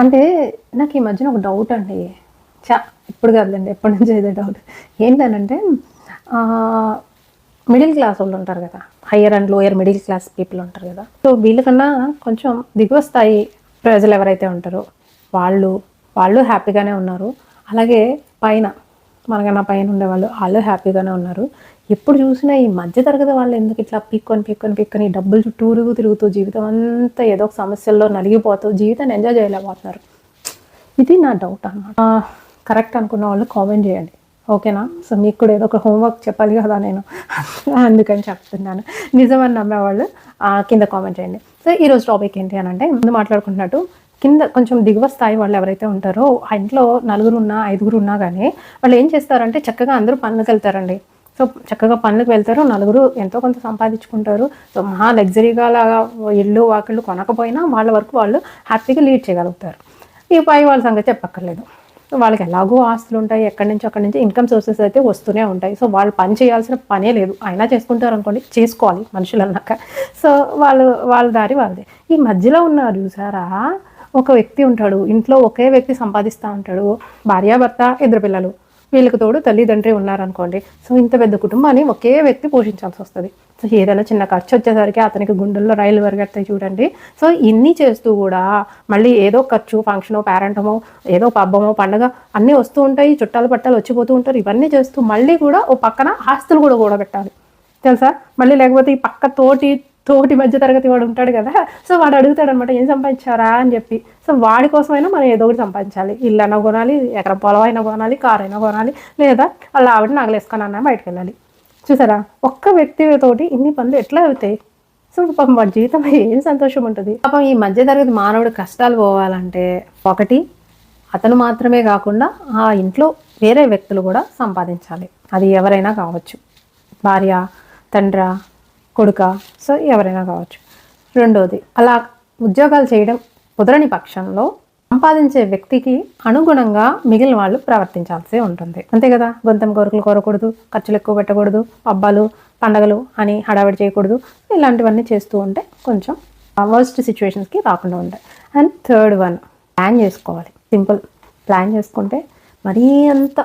అంటే నాకు ఈ మధ్యన ఒక డౌట్ అండి. చా ఇప్పుడు కాదులేండి ఎప్పటి నుంచి ఇదే డౌట్ ఏంటనంటే మిడిల్ క్లాస్ వాళ్ళు ఉంటారు కదా higher and lower middle class people ఉంటారు కదా. సో వీళ్ళకన్నా కొంచెం దిగువ స్థాయి ప్రజలు ఎవరైతే ఉంటారో వాళ్ళు వాళ్ళు హ్యాపీగానే ఉన్నారు. అలాగే పైన మనకన్నా పైన ఉండేవాళ్ళు వాళ్ళు హ్యాపీగానే ఉన్నారు. ఎప్పుడు చూసినా ఈ మధ్య తరగతి వాళ్ళు ఎందుకు ఇట్లా పీక్కొని పీక్కొని పీక్కొని డబ్బులు చుట్టూరుగు తిరుగుతూ జీవితం అంతా ఏదో ఒక సమస్యల్లో నలిగిపోతూ జీవితాన్ని ఎంజాయ్ చేయలేకపోతున్నారు. ఇది నా డౌట్ అనమాట కరెక్ట్ అనుకున్న వాళ్ళు కామెంట్ చేయండి. ఓకేనా సో మీకు కూడా ఏదో ఒక హోంవర్క్ చెప్పాలి కదా నేను. అందుకని చెప్తున్నాను. నిజమని నమ్మేవాళ్ళు కింద కామెంట్ చేయండి. సో ఈరోజు టాపిక్ ఏంటి అని అంటే ముందు మాట్లాడుకుంటున్నట్టు కింద కొంచెం దిగువ స్థాయి వాళ్ళు ఎవరైతే ఉంటారో ఆ ఇంట్లో నలుగురు ఉన్నా ఐదుగురు ఉన్నా కానీ వాళ్ళు ఏం చేస్తారంటే చక్కగా అందరూ పనులకు వెళ్తారండి. సో చక్కగా పనులకు వెళ్తారు నలుగురు ఎంతో కొంత సంపాదించుకుంటారు. సో మహా లగ్జరీగా లాగా ఇల్లు వాకిళ్ళు కొనకపోయినా వాళ్ళ వరకు వాళ్ళు హ్యాపీగా లీడ్ చేయగలుగుతారు. ఈ పై వాళ్ళ సంగతి చెప్పక్కర్లేదు. వాళ్ళకి ఎలాగో ఆస్తులు ఉంటాయి ఎక్కడి నుంచి అక్కడి నుంచి ఇన్కమ్ సోర్సెస్ అయితే వస్తూనే ఉంటాయి. సో వాళ్ళు పని చేయాల్సిన పనే లేదు. అయినా చేసుకుంటారు అనుకోండి చేసుకోవాలి మనుషులు అన్నాక సో వాళ్ళు వాళ్ళ దారి వాళ్ళది. ఈ మధ్యలో ఉన్నారు చూసారా? ఒక వ్యక్తి ఉంటాడు. ఇంట్లో ఒకే వ్యక్తి సంపాదిస్తూ ఉంటాడు. భార్యాభర్త ఇద్దరు పిల్లలు. వీళ్ళకి తోడు తల్లిదండ్రి ఉన్నారనుకోండి. సో ఇంత పెద్ద కుటుంబాన్ని ఒకే వ్యక్తి పోషించాల్సి వస్తుంది. సో ఏదైనా చిన్న ఖర్చు వచ్చేసరికి అతనికి గుండెల్లో రైలు పరిగెడతాయి చూడండి. సో ఇన్ని చేస్తూ కూడా మళ్ళీ ఏదో ఖర్చు ఫంక్షనో పేరెంటమో ఏదో పబ్బమో పండగ అన్నీ వస్తూ ఉంటాయి. చుట్టాలు పట్టాలు వచ్చిపోతూ ఉంటారు. ఇవన్నీ చేస్తూ మళ్ళీ కూడా ఓ పక్కన ఆస్తులు కూడా కూడబెట్టాలి. తెలుసా? మళ్ళీ లేకపోతే ఈ పక్క తోటి తోటి మధ్య తరగతి వాడు ఉంటాడు కదా. సో వాడు అడుగుతాడు అనమాట ఏం సంపాదించారా? అని చెప్పి. సో వాడి కోసమైనా మనం ఏదో ఒకటి సంపాదించాలి. ఇల్లు అయినా కొనాలి ఎక్కడ పొలం అయినా కొనాలి కారు అయినా కొనాలి లేదా వాళ్ళ ఆవిడ నగలేసుకొని అన్నా బయటకు వెళ్ళాలి చూసారా? ఒక్క వ్యక్తితోటి ఇన్ని పనులు ఎట్లా అవుతాయి? సో పాపం వాడి జీవితంలో ఏం సంతోషం ఉంటుంది? పాపం ఈ మధ్య తరగతి మానవుడు కష్టాలు పోవాలంటే ఒకటి అతను మాత్రమే కాకుండా ఆ ఇంట్లో వేరే వ్యక్తులు కూడా సంపాదించాలి. అది ఎవరైనా కావచ్చు. భార్య తండ్ర కొడుక. సో ఎవరైనా కావచ్చు. రెండోది అలా ఉద్యోగాలు చేయడం కుదరని పక్షంలో సంపాదించే వ్యక్తికి అనుగుణంగా మిగిలిన వాళ్ళు ప్రవర్తించాల్సి ఉంటుంది. అంతే కదా? గొంతం కోరికలు కోరకూడదు ఖర్చులు ఎక్కువ పెట్టకూడదు పబ్బాలు పండగలు అని హడావిడి చేయకూడదు. ఇలాంటివన్నీ చేస్తూ ఉంటే కొంచెం వర్స్ట్ సిచ్యువేషన్స్కి రాకుండా ఉంటాయి అండ్ థర్డ్ వన్ ప్లాన్ చేసుకోవాలి. సింపుల్ ప్లాన్ చేసుకుంటే మరీ అంత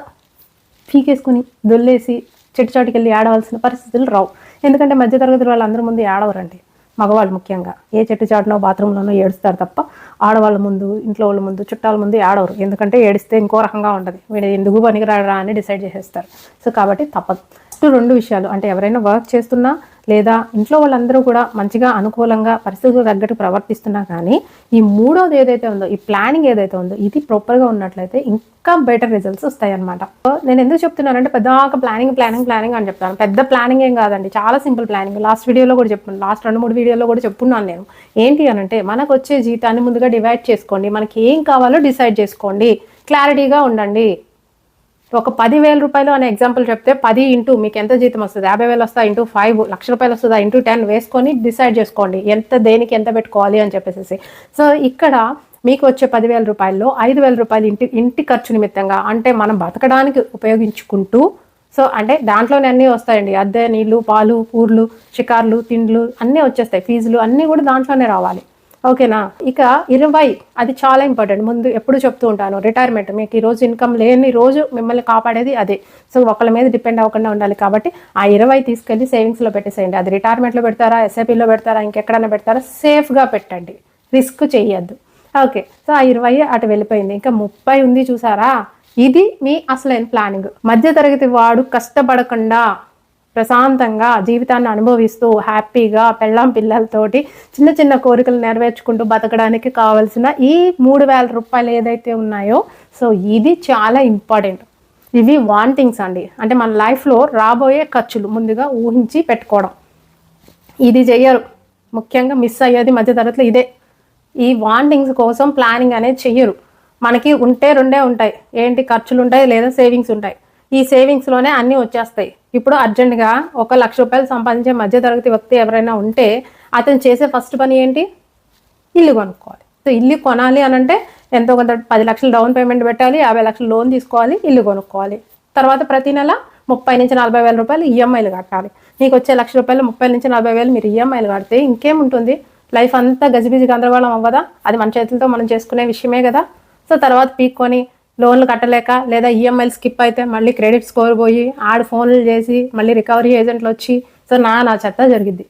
పీకేసుకుని దొల్లేసి చెట్టు చాటుకి వెళ్ళి ఆడవలసిన పరిస్థితులు రావు. ఎందుకంటే మధ్యతరగతి వాళ్ళు వాళ్ళందరి ముందు ఏడవరండి. మగవాళ్ళు ముఖ్యంగా. ఏ చెట్టు చాటునో బాత్రూంలోనో ఏడుస్తారు తప్ప ఆడవాళ్ళ ముందు ఇంట్లో వాళ్ళ ముందు చుట్టాల ముందు ఆడవరు ఎందుకంటే ఏడిస్తే ఇంకో రకంగా ఉంటుంది. వీడు ఎందుకు పనికిరాడరా అని డిసైడ్ చేసేస్తారు. సో కాబట్టి తప్పదు. ఫస్ట్ రెండు విషయాలు. అంటే ఎవరైనా వర్క్ చేస్తున్నా లేదా ఇంట్లో వాళ్ళందరూ కూడా మంచిగా అనుకూలంగా పరిస్థితులకు తగ్గట్టు ప్రవర్తిస్తున్నా కానీ ఈ మూడోది ఏదైతే ఉందో ఈ ప్లానింగ్ ఏదైతే ఉందో ఇది ప్రాపర్గా ఉన్నట్లయితే ఇంకా బెటర్ రిజల్ట్స్ వస్తాయి అన్నమాట నేను ఎందుకు చెప్తున్నానంటే పెద్దాక ప్లానింగ్ ప్లానింగ్ ప్లానింగ్ అని చెప్తాను. పెద్ద ప్లానింగ్ ఏం కాదండి. చాలా సింపుల్ ప్లానింగ్ లాస్ట్ వీడియోలో కూడా చెప్పాను లాస్ట్ రెండు మూడు వీడియోలో కూడా చెప్పున్నాను నేను. ఏంటి అని అంటే మనకు వచ్చే జీతాన్ని ముందుగా డివైడ్ చేసుకోండి. మనకి ఏం కావాలో డిసైడ్ చేసుకోండి. క్లారిటీగా ఉండండి. ఒక పదివేల రూపాయలు అనే ఎగ్జాంపుల్ చెప్తే పది ఇంటూ మీకు ఎంత జీతం వస్తుంది? యాభై వేలు వస్తా ఇంటూ ఫైవ్ లక్ష రూపాయలు వస్తుందా? ఇంటూ టెన్ వేసుకొని డిసైడ్ చేసుకోండి. ఎంత దేనికి ఎంత పెట్టుకోవాలి అని చెప్పేసి సో ఇక్కడ మీకు వచ్చే పదివేల రూపాయల్లో ఐదు వేల రూపాయలు ఇంటి ఇంటి ఖర్చు నిమిత్తంగా అంటే మనం బతకడానికి ఉపయోగించుకుంటూ సో అంటే దాంట్లోనే అన్నీ వస్తాయండి. అద్దె నీళ్ళు పాలు ఊర్లు షికార్లు తిండ్లు అన్నీ వచ్చేస్తాయి. ఫీజులు అన్నీ కూడా దాంట్లోనే రావాలి. ఓకేనా? ఇక ఇరవై అది చాలా ఇంపార్టెంట్. ముందు ఎప్పుడు చెప్తూ ఉంటాను రిటైర్మెంట్ మీకు ఈ రోజు ఇన్కమ్ లేని రోజు మిమ్మల్ని కాపాడేది అదే. సో ఒకళ్ళ మీద డిపెండ్ అవ్వకుండా ఉండాలి కాబట్టి ఆ ఇరవై తీసుకెళ్ళి సేవింగ్స్లో పెట్టేసేయండి. అది రిటైర్మెంట్లో పెడతారా ఎస్ఐపిలో పెడతారా ఇంకెక్కడైనా పెడతారా సేఫ్గా పెట్టండి. రిస్క్ చేయొద్దు. ఓకే సో ఆ ఇరవై అటు వెళ్ళిపోయింది. ఇంకా ముప్పై ఉంది చూసారా? ఇది మీ అసలైన ప్లానింగ్ మధ్య తరగతి వాడు కష్టపడకుండా ప్రశాంతంగా జీవితాన్ని అనుభవిస్తూ హ్యాపీగా పెళ్ళాం పిల్లలతోటి చిన్న చిన్న కోరికలు నెరవేర్చుకుంటూ బతకడానికి కావాల్సిన ఈ మూడు వేల రూపాయలు ఏదైతే ఉన్నాయో సో ఇది చాలా ఇంపార్టెంట్. ఇవి వాంటింగ్స్ అండి. అంటే మన లైఫ్లో రాబోయే ఖర్చులు ముందుగా ఊహించి పెట్టుకోవడం. ఇది చెయ్యరు. ముఖ్యంగా మిస్ అయ్యేది మధ్య తరగతిలో ఇదే. ఈ వాంటింగ్స్ కోసం ప్లానింగ్ అనేది చెయ్యరు. మనకి ఉంటే రెండే ఉంటాయి. ఏంటి? ఖర్చులు ఉంటాయి లేదా సేవింగ్స్ ఉంటాయి. ఈ సేవింగ్స్లోనే అన్నీ వచ్చేస్తాయి. ఇప్పుడు అర్జెంటుగా ఒక లక్ష రూపాయలు సంపాదించే మధ్యతరగతి వ్యక్తి ఎవరైనా ఉంటే అతను చేసే ఫస్ట్ పని ఏంటి? ఇల్లు కొనుక్కోవాలి. సో ఇల్లు కొనాలి అని అంటే ఎంతో కొంత పది లక్షలు డౌన్ పేమెంట్ పెట్టాలి యాభై లక్షలు లోన్ తీసుకోవాలి ఇల్లు కొనుక్కోవాలి. తర్వాత ప్రతి నెల ముప్పై నుంచి నలభై వేల రూపాయలు ఈఎంఐలు కట్టాలి. నీకు వచ్చే లక్ష రూపాయలు ముప్పై నుంచి నలభై వేలు మీరు ఈఎంఐలు కడితే ఇంకేముంటుంది లైఫ్ అంతా గజిబిజి గందరగోళం అవ్వదా? అది మన చేతులతో మనం చేసుకునే విషయమే కదా. సో తర్వాత పీక్కొని లోన్లు కట్టలేక లేదా ఈఎంఐలు స్కిప్ అయితే మళ్ళీ క్రెడిట్ స్కోర్ పోయి ఆడ ఫోన్లు చేసి మళ్ళీ రికవరీ ఏజెంట్లు వచ్చి సో నా నా చెత్త జరిగింది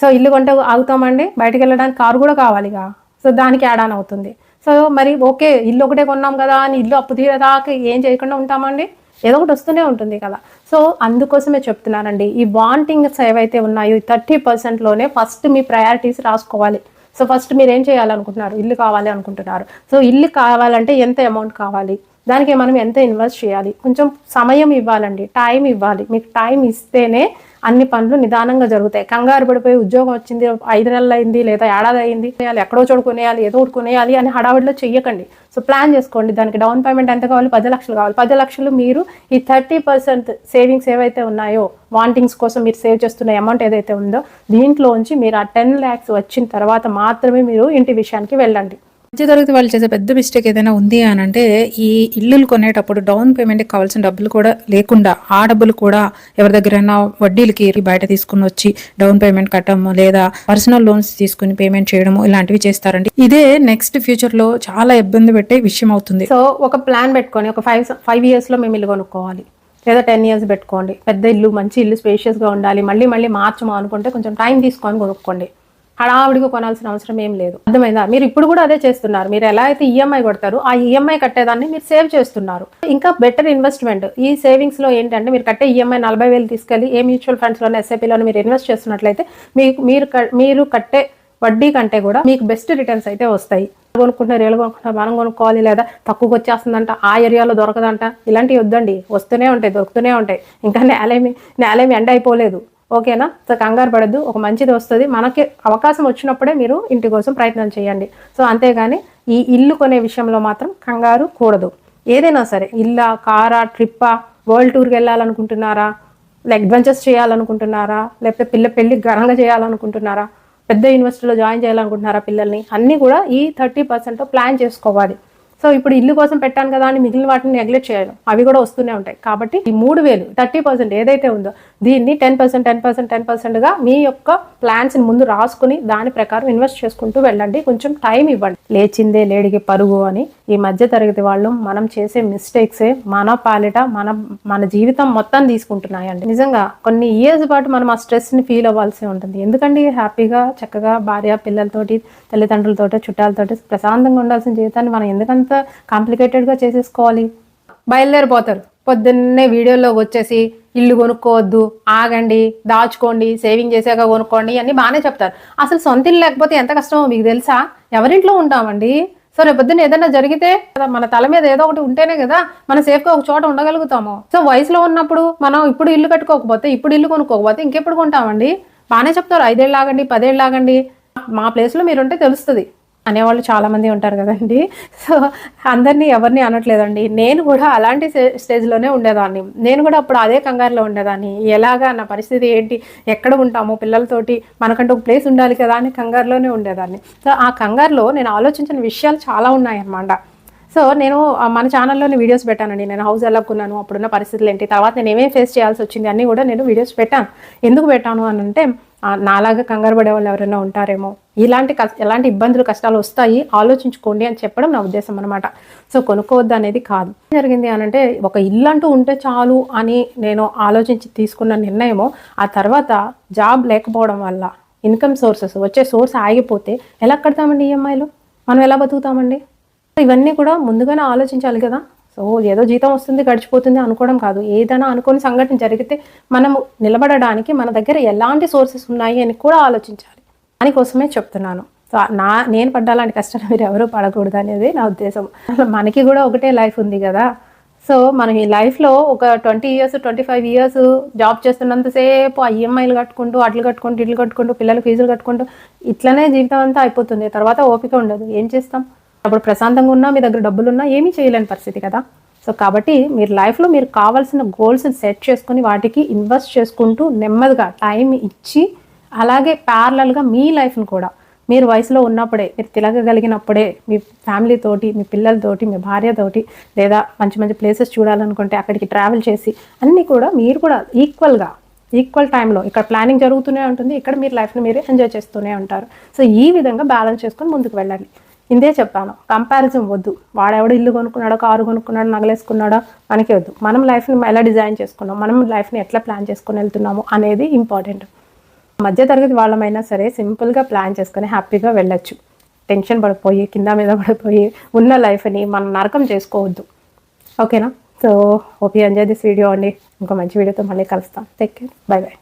సో ఇల్లు కొంటే ఆగుతామండి. బయటకు వెళ్ళడానికి కారు కూడా కావాలిగా. సో దానికి యాడ్ ఆన్ అవుతుంది. సో మరి ఓకే ఇల్లు ఒకటే కొన్నాం కదా అని ఇల్లు అప్పు తీరేదాకా ఏం చేయకుండా ఉంటామండి? ఏదో ఒకటి వస్తూనే ఉంటుంది కదా. సో అందుకోసమే చెప్తున్నానండి. ఈ వాంటింగ్స్ ఏవైతే ఉన్నాయో థర్టీ పర్సెంట్లోనే ఫస్ట్ మీ ప్రయారిటీస్ రాసుకోవాలి. సో ఫస్ట్ మీరు ఏం చేయాలనుకుంటున్నారు? ఇల్లు కావాలి అనుకుంటున్నారు. సో ఇల్లు కావాలంటే ఎంత అమౌంట్ కావాలి? దానికి మనం ఎంత ఇన్వెస్ట్ చేయాలి? కొంచెం సమయం ఇవ్వాలండి టైం ఇవ్వాలి. మీకు టైం ఇస్తేనే అన్ని పనులు నిదానంగా జరుగుతాయి. కంగారు పడిపోయి ఉద్యోగం వచ్చింది ఐదు నెలలు అయింది లేదా ఏడాది అయింది ఎక్కడో చోటు కొనేయాలి ఏదో ఒకటి కొనేయాలి అని హడావిడిలో చెయ్యకండి. సో ప్లాన్ చేసుకోండి. దానికి డౌన్ పేమెంట్ ఎంత కావాలి? పది లక్షలు కావాలి. పది లక్షలు మీరు ఈ థర్టీ పర్సెంట్ సేవింగ్స్ ఏవైతే ఉన్నాయో వాంటింగ్స్ కోసం మీరు సేవ్ చేస్తున్న అమౌంట్ ఏదైతే ఉందో దీంట్లోంచి మీరు ఆ టెన్ ల్యాక్స్ వచ్చిన తర్వాత మాత్రమే మీరు ఇంటి విషయానికి వెళ్ళండి. మధ్యతరగతి వాళ్ళు చేసే పెద్ద మిస్టేక్ ఏదైనా ఉంది అని అంటే ఈ ఇల్లులు కొనేటప్పుడు డౌన్ పేమెంట్కి కావాల్సిన డబ్బులు కూడా లేకుండా ఆ డబ్బులు కూడా ఎవరి దగ్గరైనా వడ్డీలకి బయట తీసుకుని వచ్చి డౌన్ పేమెంట్ కట్టడము లేదా పర్సనల్ లోన్స్ తీసుకుని పేమెంట్ చేయడము ఇలాంటివి చేస్తారండి. ఇదే నెక్స్ట్ ఫ్యూచర్లో చాలా ఇబ్బంది పెట్టే విషయం అవుతుంది. సో ఒక ప్లాన్ పెట్టుకొని ఒక ఫైవ్ ఫైవ్ ఇయర్స్లో మేము ఇల్లు కొనుక్కోవాలి. లేదా టెన్ ఇయర్స్ పెట్టుకోండి. పెద్ద ఇల్లు మంచి ఇల్లు స్పేషియస్గా ఉండాలి. మళ్ళీ మళ్ళీ మార్చము అనుకుంటే కొంచెం టైం తీసుకొని కొనుక్కోండి. హడావుడిగా కొనాల్సిన అవసరం ఏం లేదు. అర్థమైందా? మీరు ఇప్పుడు కూడా అదే చేస్తున్నారు. మీరు ఎలా అయితే ఈఎంఐ కొడతారు ఆ ఈఎంఐ కట్టేదాన్ని మీరు సేవ్ చేస్తున్నారు. ఇంకా బెటర్ ఇన్వెస్ట్మెంట్. ఈ సేవింగ్స్లో ఏంటంటే మీరు కట్టే ఈఎంఐ నలభై వేలు తీసుకెళ్ళి ఏ మ్యూచువల్ ఫండ్స్లోనే ఎస్ఐపిలోనే మీరు ఇన్వెస్ట్ చేస్తున్నట్లయితే మీకు మీరు మీరు కట్టే వడ్డీ కంటే కూడా మీకు బెస్ట్ రిటర్న్స్ అయితే వస్తాయి. కొనుక్కుంటున్నారు ఏళ్ళు కొనుక్కుంటున్నారు మనం కొనుక్కోవాలి లేదా తక్కువకి వచ్చేస్తుందంట ఆ ఏరియాలో దొరకదంట. ఇలాంటివి వద్దండి. వస్తూనే ఉంటాయి దొరుకుతూనే ఉంటాయి. ఇంకా నేలేమి నేలేమి ఎండ అయిపోలేదు. ఓకేనా? సో కంగారు పడద్దు ఒక మంచిది వస్తుంది. మనకి అవకాశం వచ్చినప్పుడే మీరు ఇంటి కోసం ప్రయత్నం చేయండి. సో అంతేగాని ఈ ఇల్లు కొనే విషయంలో మాత్రం కంగారు కూడదు. ఏదైనా సరే ఇల్లా కారా ట్రిప్పా వరల్డ్ టూర్కి వెళ్ళాలనుకుంటున్నారా? లైక్ అడ్వెంచర్స్ చేయాలనుకుంటున్నారా? లేకపోతే పిల్ల పెళ్ళి ఘనంగా చేయాలనుకుంటున్నారా? పెద్ద యూనివర్సిటీలో జాయిన్ చేయాలనుకుంటున్నారా పిల్లల్ని? అన్నీ కూడా ఈ థర్టీ పర్సెంట్ ప్లాన్ చేసుకోవాలి. సో ఇప్పుడు ఇల్లు కోసం పెట్టాను కదా అని మిగిలిన వాటిని నెగ్లెక్ట్ చేయడం అవి కూడా వస్తూనే ఉంటాయి. కాబట్టి ఈ మూడు వేలు థర్టీ పర్సెంట్ ఏదైతే ఉందో దీన్ని ten percent ten percent ten పర్సెంట్గా మీ యొక్క ప్లాన్స్ని ముందు రాసుకుని దాని ప్రకారం ఇన్వెస్ట్ చేసుకుంటూ వెళ్ళండి. కొంచెం టైం ఇవ్వండి. లేచిందే లేడికి పరుగు అని ఈ మధ్య తరగతి వాళ్ళు మనం చేసే మిస్టేక్సే మన పాలిట మన మన జీవితం మొత్తం తీసుకుంటున్నాయండి. నిజంగా కొన్ని ఇయర్స్ పాటు మనం ఆ స్ట్రెస్ని ఫీల్ అవ్వాల్సి ఉంటుంది. ఎందుకండి? హ్యాపీగా చక్కగా భార్య పిల్లలతోటి తల్లిదండ్రులతోటి చుట్టాలతోటి ప్రశాంతంగా ఉండాల్సిన జీవితాన్ని మనం ఎందుకంత కాంప్లికేటెడ్గా చేసేసుకోవాలి? బయలుదేరిపోతారు. పొద్దున్నే వీడియోలోకి వచ్చేసి ఇల్లు కొనుక్కోవద్దు ఆగండి దాచుకోండి సేవింగ్ చేసాక కొనుక్కోండి అన్నీ బాగానే చెప్తారు. అసలు సొంత ఇల్లు లేకపోతే ఎంత కష్టమో మీకు తెలుసా? ఎవరింట్లో ఉంటామండి? సో రేపొద్దున ఏదైనా జరిగితే మన తల మీద ఏదో ఒకటి ఉంటేనే కదా మనం సేఫ్గా ఒక చోట ఉండగలుగుతాము. సో వయసులో ఉన్నప్పుడు మనం ఇప్పుడు ఇల్లు కట్టుకోకపోతే ఇప్పుడు ఇల్లు కొనుక్కోకపోతే ఇంకెప్పుడు కొంటామండి? బాగానే చెప్తారు ఐదేళ్ళు ఆగండి పదేళ్ళు ఆగండి. మా ప్లేస్లో మీరుంటే తెలుస్తుంది. అనేవాళ్ళు చాలామంది ఉంటారు కదండి. సో అందరినీ ఎవరిని అనట్లేదండి. నేను కూడా అలాంటి స్టేజ్లోనే ఉండేదాన్ని. నేను కూడా అప్పుడు అదే కంగారులో ఉండేదాన్ని. ఎలాగా నా పరిస్థితి ఏంటి? ఎక్కడ ఉంటాము? పిల్లలతోటి మనకంటూ ఒక ప్లేస్ ఉండాలి కదా అని కంగారులోనే ఉండేదాన్ని. సో ఆ కంగారులో నేను ఆలోచించిన విషయాలు చాలా ఉన్నాయన్నమాట. సో నేను మన ఛానల్లోనే వీడియోస్ పెట్టానండి. నేను హౌస్ ఎలా కొన్నాను అప్పుడున్న పరిస్థితులు ఏంటి? తర్వాత నేను ఏమేమి ఫేస్ చేయాల్సి వచ్చింది అన్నీ కూడా నేను వీడియోస్ పెట్టాను. ఎందుకు పెట్టాను అని అంటే నాలాగా కంగారు పడే వాళ్ళు ఎవరైనా ఉంటారేమో. ఇలాంటి ఎలాంటి ఇబ్బందులు కష్టాలు వస్తాయి. ఆలోచించుకోండి అని చెప్పడం నా ఉద్దేశం అనమాట సో కొనుక్కోవద్దు అనేది కాదు జరిగింది అని అంటే ఒక ఇల్లు అంటూ ఉంటే చాలు అని నేను ఆలోచించి తీసుకున్న నిర్ణయమో ఆ తర్వాత జాబ్ లేకపోవడం వల్ల ఇన్కమ్ సోర్సెస్ వచ్చే సోర్స్ ఆగిపోతే ఎలా కడతామండి ఈఎంఐలు మనం ఎలా బతుకుతామండి? ఇవన్నీ కూడా ముందుగానే ఆలోచించాలి కదా. సో ఏదో జీతం వస్తుంది గడిచిపోతుంది అనుకోవడం కాదు. ఏదైనా అనుకోని సంఘటన జరిగితే మనము నిలబడడానికి మన దగ్గర ఎలాంటి సోర్సెస్ ఉన్నాయి అని కూడా ఆలోచించాలి. దానికోసమే చెప్తున్నాను. సో నా నేను పడ్డాలాంటి కష్టాలు మీరు ఎవరూ పడకూడదు అనేది నా ఉద్దేశం. మనకి కూడా ఒకటే లైఫ్ ఉంది కదా. సో మనం ఈ లైఫ్లో ఒక twenty years twenty five years job చేస్తున్నంతసేపు ఆ ఈఎంఐలు కట్టుకుంటూ అట్లు కట్టుకుంటూ ఇట్లు కట్టుకుంటూ పిల్లలు ఫీజులు కట్టుకుంటూ ఇట్లనే జీవితం అంతా అయిపోతుంది. తర్వాత ఓపిక ఉండదు. ఏం చేస్తాం? అప్పుడు ప్రశాంతంగా ఉన్నా మీ దగ్గర డబ్బులు ఉన్నా ఏమీ చేయలేని పరిస్థితి కదా. సో కాబట్టి మీరు లైఫ్లో మీరు కావాల్సిన గోల్స్ని సెట్ చేసుకుని వాటికి ఇన్వెస్ట్ చేసుకుంటూ నెమ్మదిగా టైం ఇచ్చి అలాగే ప్యారలల్గా మీ లైఫ్ని కూడా. మీరు వయసులో ఉన్నప్పుడే మీరు తిరగగలిగినప్పుడే మీ ఫ్యామిలీతోటి మీ పిల్లలతోటి మీ భార్యతోటి లేదా మంచి మంచి ప్లేసెస్ చూడాలనుకుంటే అక్కడికి ట్రావెల్ చేసి అన్నీ కూడా మీరు కూడా ఈక్వల్గా ఈక్వల్ టైంలో ఇక్కడ ప్లానింగ్ జరుగుతూనే ఉంటుంది ఇక్కడ మీరు లైఫ్ని మీరు ఎంజాయ్ చేస్తూనే ఉంటారు. సో ఈ విధంగా బ్యాలెన్స్ చేసుకొని ముందుకు వెళ్ళాలి ఇందే చెప్పాను కంపారిజన్ వద్దు. వాడెవడు ఇల్లు కొనుక్కున్నాడో కారు కొనుక్కున్నాడో నగలేసుకున్నాడో మనకి వద్దు. మనం లైఫ్ని ఎలా డిజైన్ చేసుకున్నాం మనం లైఫ్ని ఎట్లా ప్లాన్ చేసుకుని వెళ్తున్నాము అనేది ఇంపార్టెంట్ మధ్య తరగతి వాళ్ళమైనా సరే సింపుల్గా ప్లాన్ చేసుకొని హ్యాపీగా వెళ్ళొచ్చు. టెన్షన్ పడిపోయి కింద మీద పడిపోయి ఉన్న లైఫ్ని మనం నరకం చేసుకోవద్దు. ఓకేనా? So hope you enjoy this video అండి. ఇంకో మంచి వీడియోతో మళ్ళీ కలుస్తాం. Take care bye by